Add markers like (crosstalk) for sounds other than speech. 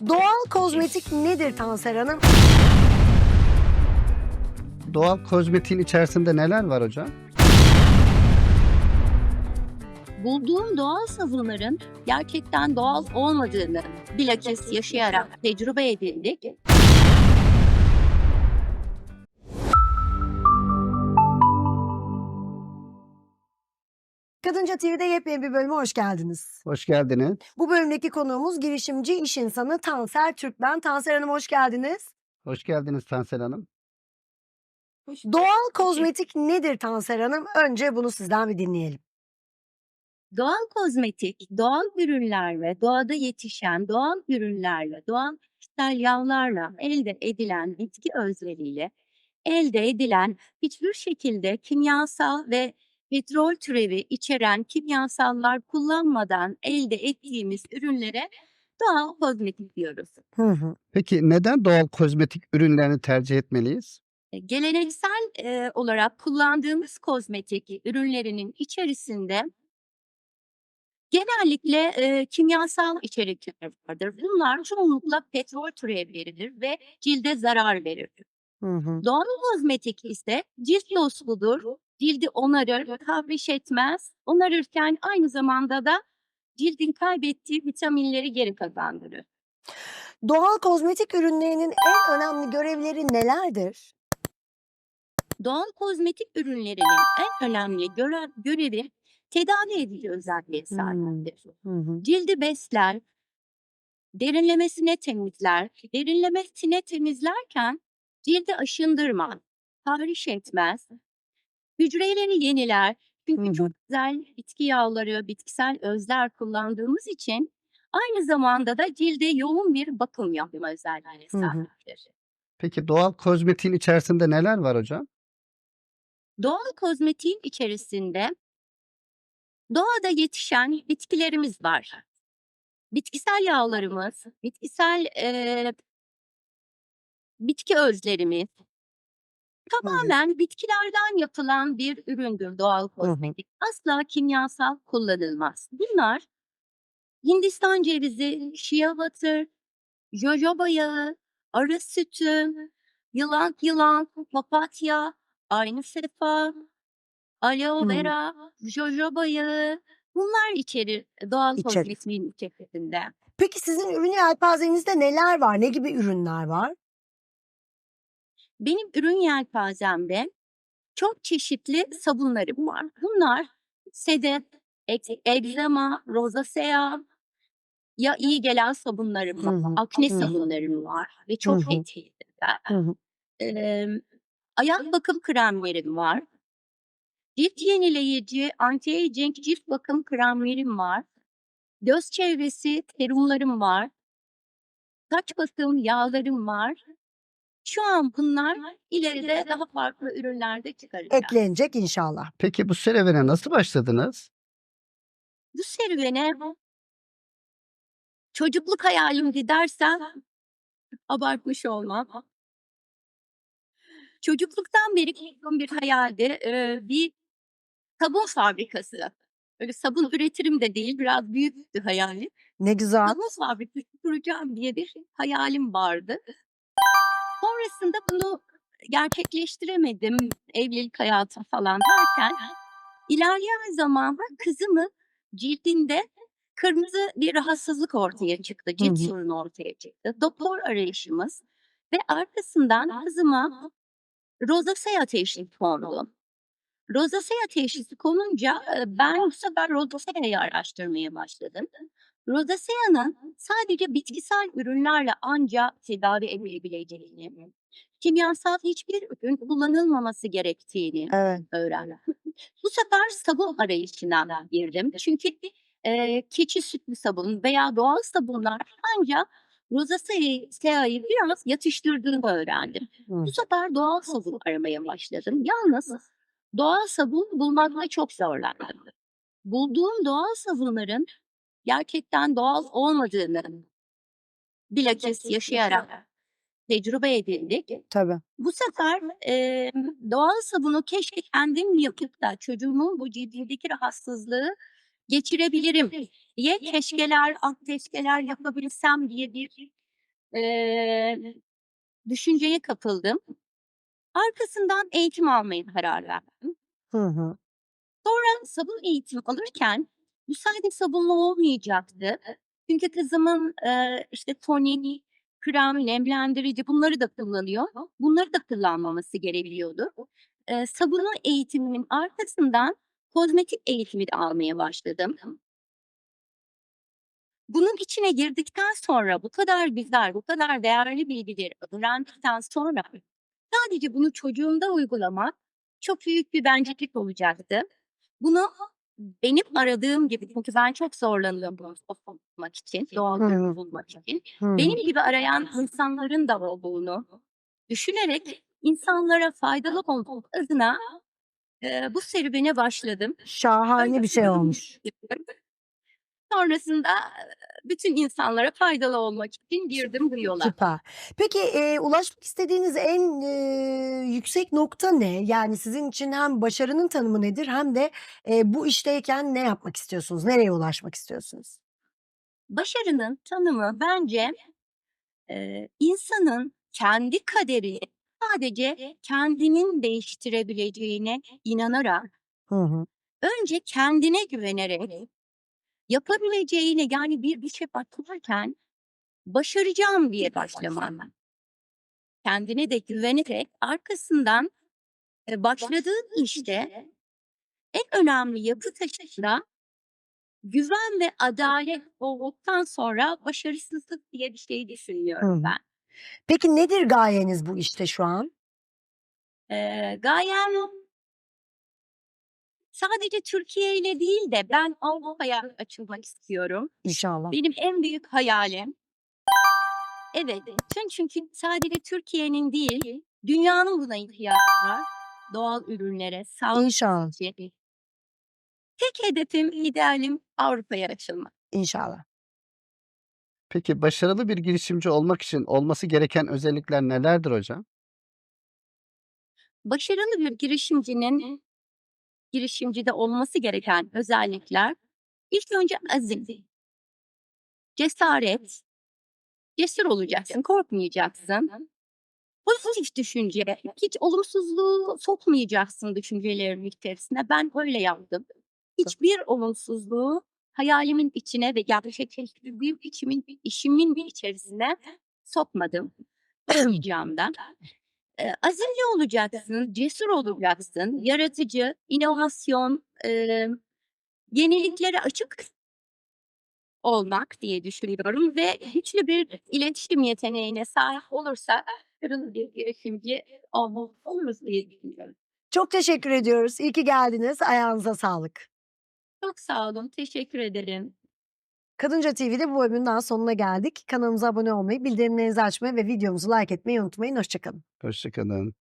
Doğal kozmetik nedir Tanser Hanım? Doğal kozmetiğin içerisinde neler var hocam? bulduğum doğal sabunların gerçekten doğal olmadığını bilakis yaşayarak tecrübe edindik. Kadınca TV'de yepyeni bir bölüme hoş geldiniz. Hoş geldiniz. Bu bölümdeki konuğumuz girişimci iş insanı Tanser Türkmen. Tanser Hanım hoş geldiniz. Hoş geldiniz Tansel Hanım. Doğal kozmetik nedir Tanser Hanım? Önce bunu sizden bir dinleyelim. Doğal kozmetik, doğal ürünler ve doğada yetişen doğal ürünlerle, doğal kişisel yağlarla elde edilen bitki özleriyle elde edilen hiçbir şekilde kimyasal ve petrol türevi içeren kimyasallar kullanmadan elde ettiğimiz ürünlere doğal kozmetik diyoruz. Hı hı. Peki neden doğal kozmetik ürünlerini tercih etmeliyiz? E, Geleneksel e, olarak kullandığımız kozmetik ürünlerinin içerisinde genellikle e, kimyasal içerikler vardır. Bunlar çoğunlukla petrol türevleridir ve cilde zarar verir. Hı hı. Doğal kozmetik ise cilt losludur, cildi onarır, tahriş etmez. Onarırken aynı zamanda da cildin kaybettiği vitaminleri geri kazandırır. Doğal kozmetik ürünlerinin en önemli görevleri nelerdir? Doğal kozmetik ürünlerinin en önemli görev, görevi tedavi edici özelliğe sahiptir. Hı hı. Cildi besler, derinlemesine temizler. Derinlemesine temizlerken cildi aşındırmaz, tahriş etmez. Hücreleri yeniler. Çünkü Hı hı. çok güzel bitki yağları, bitkisel özler kullandığımız için aynı zamanda da cilde yoğun bir bakım yapma özelliğine Hı hı. sahiptir. Peki doğal kozmetiğin içerisinde neler var hocam? Doğal kozmetiğin içerisinde doğada yetişen bitkilerimiz var. Bitkisel yağlarımız, bitkisel eee, bitki özlerimiz, tamamen bitkilerden yapılan bir üründür doğal kozmetik. Asla kimyasal kullanılmaz. Bunlar Hindistan cevizi, şia batır, jojoba yağı, arı sütü, yılan yılan, papatya, aynı sefa, aloe vera, jojoba yağı bunlar içerir doğal İçerir. kozmetiğin içerisinde. Peki sizin ürün yelpazenizde neler var? Ne gibi ürünler var? Benim ürün yelpazemde çok çeşitli sabunlarım var. Bunlar sedef, egzama, rozasea, ya iyi gelen sabunlarım Hı hı, var, akne hı hı. sabunlarım var ve Hı çok hı. Hı hı. Eee, ayak bakım kremlerim var. Cilt yenileyici, anti-aging cilt bakım kremlerim var. Göz çevresi serumlarım var. Saç bakım yağlarım var. Şu an bunlar ileride daha farklı ürünlerde çıkaracağız. Eklenecek inşallah. Peki bu serüvene nasıl başladınız? Bu serüvene çocukluk hayalimdi dersem abartmış olmam. Çocukluktan beri kurduğum bir hayaldi. Eee, bir sabun fabrikası. Öyle sabun üretirim de değil, biraz büyüktü hayalim. Ne güzel. Sabun fabrikası kuracağım diye bir hayalim vardı. Sonrasında bunu gerçekleştiremedim. Evlilik hayatı falan derken ilerleyen zamanda kızımın cildinde kırmızı bir rahatsızlık ortaya çıktı. Cilt hı. sorunu ortaya çıktı. Doktor arayışımız ve arkasından kızıma rozasea teşhisi kondu. Rozasea teşhisi konunca ben bu sefer rozasea'yı araştırmaya başladım. Rozasea'nın sadece bitkisel ürünlerle ancak tedavi edilebileceğini, kimyasal hiçbir ürün kullanılmaması gerektiğini Evet. öğrendim. Bu sefer sabun arayışına girdim. Çünkü e, keçi sütlü sabun veya doğal sabunlar ancak rozasea'yı biraz yatıştırdığını öğrendim. Hı. Bu sefer doğal sabun aramaya başladım. Yalnız doğal sabun bulmakta çok zorlandım. Bulduğum doğal sabunların gerçekten doğal olmadığını bilakis yaşayarak tecrübe edindik. Tabii. Bu sefer eee, doğal sabunu keşke kendim yapıp da çocuğumun bu cildindeki rahatsızlığı geçirebilirim diye keşkeler, ah keşkeler yapabilsem diye bir eee, düşünceye kapıldım. Arkasından eğitim almaya karar verdim. Hı hı. Sonra sabun eğitimi alırken bu sadece sabunla olmayacaktı. Çünkü kızımın, eee, işte tonik, krem, nemlendirici bunları da kullanıyor. Bunları da kullanmaması gerekiyordu. Eee, sabun eğitimimin arkasından kozmetik eğitimi de almaya başladım. Bunun içine girdikten sonra bu kadar güzel, bu kadar değerli bilgileri öğrendikten sonra sadece bunu çocuğumda uygulamak çok büyük bir bencillik olacaktı. Bunu benim aradığım gibi çünkü ben çok zorlanıyorum bunu bulmak için, doğal hı. bulmak için. Hı. Benim gibi arayan insanların da olduğunu düşünerek insanlara faydalı olmak adına, eee, bu serüvene başladım. Şahane bir şey olmuş. (laughs) Sonrasında, bütün insanlara faydalı olmak için girdim bu yola. Süper. Peki, eee, ulaşmak istediğiniz en, eee, yüksek nokta ne? Yani sizin için hem başarının tanımı nedir hem de, eee, bu işteyken ne yapmak istiyorsunuz? Nereye ulaşmak istiyorsunuz? Başarının tanımı bence, eee, insanın kendi kaderini sadece kendinin değiştirebileceğine inanarak, Hı hı. önce kendine güvenerek, yapabileceğine yani bir işe başlarken başaracağım diye başlaman. Kendine de güvenerek arkasından, eee, başladığın işte en önemli yapı taşı da güven ve adalet olduktan sonra başarısızlık diye bir şey Hı düşünmüyorum hı. ben. Peki nedir gayeniz bu işte şu an? Eee, gayem sadece Türkiye ile değil de ben Avrupa'ya açılmak istiyorum. İnşallah. Benim en büyük hayalim Evet, tüm çünkü sadece Türkiye'nin değil, dünyanın buna ihtiyacı var. Doğal ürünlere, sağlık İnşallah. Tek hedefim, idealim Avrupa'ya açılmak. İnşallah. Peki başarılı bir girişimci olmak için olması gereken özellikler nelerdir hocam? Başarılı bir girişimcinin girişimcide olması gereken özellikler ilk önce azim, cesaret, cesur olacaksın, korkmayacaksın. Pozitif düşünce, hiç olumsuzluğu sokmayacaksın düşüncelerin içerisine. Ben öyle yaptım. Hiçbir olumsuzluğu hayalimin içine ve gerçekleştirdiğim içimin, işimin içerisine sokmadım. Sokmayacağım Eee, azimli olacaksın, cesur olacaksın, yaratıcı, inovasyon, eee, yeniliklere açık olmak diye düşünüyorum ve güçlü bir iletişim yeteneğine sahip olursa başarılı bir girişimci oluruz diye düşünüyorum. Çok teşekkür ediyoruz. İyi ki geldiniz. Ayağınıza sağlık. Çok sağ olun, teşekkür ederim. Kadınca TV'de bu bölümün daha sonuna geldik. Kanalımıza abone olmayı, bildirimlerinizi açmayı ve videomuzu like etmeyi unutmayın. Hoşça kalın. Hoşça kalın.